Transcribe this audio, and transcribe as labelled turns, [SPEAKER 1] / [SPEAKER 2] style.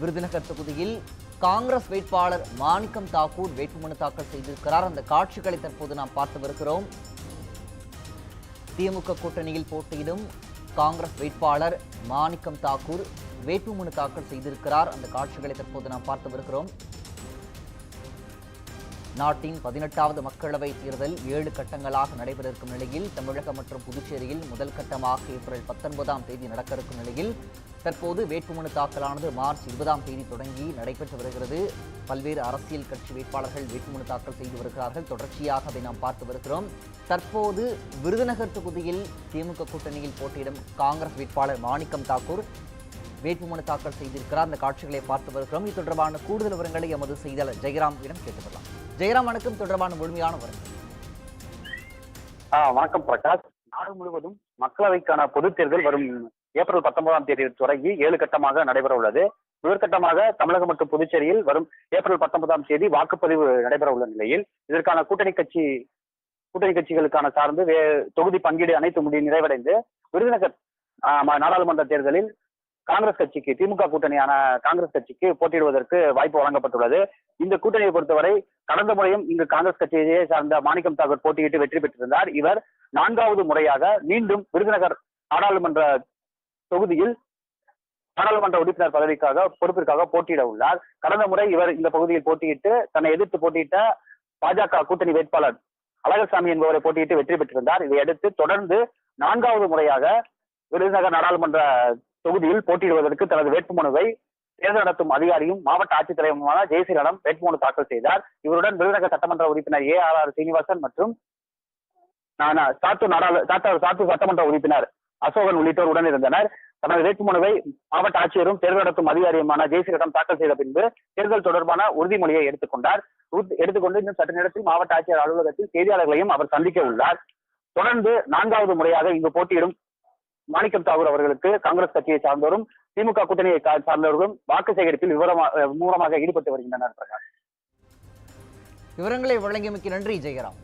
[SPEAKER 1] விருதுநகர் தொகுதியில் காங்கிரஸ் வேட்பாளர் மாணிக்கம் தாக்கூர் வேட்புமனு தாக்கல் செய்திருக்கிறார். அந்த காட்சிகளை தற்போது நாம் பார்த்து வருகிறோம் திமுக கூட்டணியில் போட்டியிடும் காங்கிரஸ் வேட்பாளர் மாணிக்கம் தாக்கூர் வேட்புமனு தாக்கல் செய்திருக்கிறார். அந்த காட்சிகளை தற்போது நாம் பார்த்து வருகிறோம் நாட்டின் பதினெட்டாவது மக்களவை தேர்தல் ஏழு கட்டங்களாக நடைபெற இருக்கும் நிலையில் தமிழகம் மற்றும் புதுச்சேரியில் முதல் கட்டமாக ஏப்ரல் பத்தொன்பதாம் தேதி நடக்க இருக்கும் நிலையில் தற்போது வேட்புமனு தாக்கலானது மார்ச் இருபதாம் தேதி தொடங்கி நடைபெற்று வருகிறது. பல்வேறு அரசியல் கட்சி வேட்பாளர்கள் வேட்புமனு தாக்கல் செய்து வருகிறார்கள். தொடர்ச்சியாக அதை நாம் பார்த்து வருகிறோம். தற்போது விருதுநகர் தொகுதியில் திமுக கூட்டணியில் போட்டியிடும் காங்கிரஸ் வேட்பாளர் மாணிக்கம் தாக்கூர் வேட்புமனு தாக்கல் செய்திருக்கிறார். அந்த காட்சிகளை பார்த்து வருகிறோம். இது தொடர்பான கூடுதல் விவரங்களை எமது செய்தியாளர் ஜெயராம் இடம் கேட்டு வரலாம் ஜெயராம் வணக்கம் தொடர்பான முழுமையான
[SPEAKER 2] வரும் வணக்கம் பிரகாஷ். நாடு முழுவதும் மக்களவைக்கான பொதுத் தேர்தல் வரும் ஏப்ரல் பத்தொன்பதாம் தேதி தொடங்கி ஏழு கட்டமாக நடைபெற உள்ளது முதற்கட்டமாக தமிழகம் மற்றும் புதுச்சேரியில் வரும் ஏப்ரல் பத்தொன்பதாம் தேதி வாக்குப்பதிவு நடைபெற உள்ள நிலையில் இதற்கான கூட்டணி கட்சி கூட்டணி கட்சிகளுக்கான சார்ந்து தொகுதி பங்கீடு அனைத்து முடி நிறைவடைந்து விருதுநகர் நாடாளுமன்ற தேர்தலில் காங்கிரஸ் கட்சிக்கு திமுக கூட்டணியான காங்கிரஸ் கட்சிக்கு போட்டியிடுவதற்கு வாய்ப்பு வழங்கப்பட்டுள்ளது. இந்த கூட்டணியை பொறுத்தவரை கடந்த முறையும் இங்கு காங்கிரஸ் கட்சியை சார்ந்த மாணிக்கம் தாக்கூர் போட்டியிட்டு வெற்றி பெற்றிருந்தார். இவர் நான்காவது முறையாக மீண்டும் விருதுநகர் நாடாளுமன்ற தொகுதியில் நாடாளுமன்ற உறுப்பினர் பதவிக்காக பொறுப்பிற்காக போட்டியிட உள்ளார். கடந்த முறை இவர் இந்த பகுதியில் போட்டியிட்டு தன்னை எதிர்த்து போட்டியிட்ட பாஜக கூட்டணி வேட்பாளர் அழகசாமி என்பவரை போட்டியிட்டு வெற்றி பெற்றிருந்தார். இதையடுத்து தொடர்ந்து நான்காவது முறையாக விருதுநகர் நாடாளுமன்ற தொகுதியில் போட்டியிடுவதற்கு தனது வேட்புமனுவை தேர்தல் நடத்தும் அதிகாரியும் மாவட்ட ஆட்சித்தலைவருமான ஜெயசீலனம் வேட்புமனு தாக்கல் செய்தார். இவருடன் விருதுநகர் சட்டமன்ற உறுப்பினர் ஏ ஆர் ஆர் சீனிவாசன் மற்றும் சாத்தூர் நாடாளு சாத்தூர் சட்டமன்ற உறுப்பினர் அசோகன் உள்ளிட்டோர் உடன் இருந்தனர். தனது வேட்புமனுவை மாவட்ட ஆட்சியரும் தேர்தல் நடத்தும் அதிகாரியுமான ஜெயசீலனம் தாக்கல் செய்த பின்பு தேர்தல் தொடர்பான உறுதிமொழியை எடுத்துக்கொண்டார். எடுத்துக்கொண்டு இன்னும் சற்று நேரத்தில் மாவட்ட ஆட்சியர் அலுவலகத்தில் செய்தியாளர்களையும் அவர் சந்திக்க உள்ளார். தொடர்ந்து நான்காவது முறையாக இங்கு போட்டியிடும் மாணிக்கம் தாகூர் அவர்களுக்கு காங்கிரஸ் கட்சியை சார்ந்தவரும் திமுக கூட்டணியை சார்ந்தவர்களும் வாக்கு சேகரிப்பில் விவரமா மூலமாக ஈடுபட்டு வருகின்றனர் பிரகாஷ்.
[SPEAKER 1] விவரங்களை வழங்கியமைக்கு நன்றி ஜெயராம்.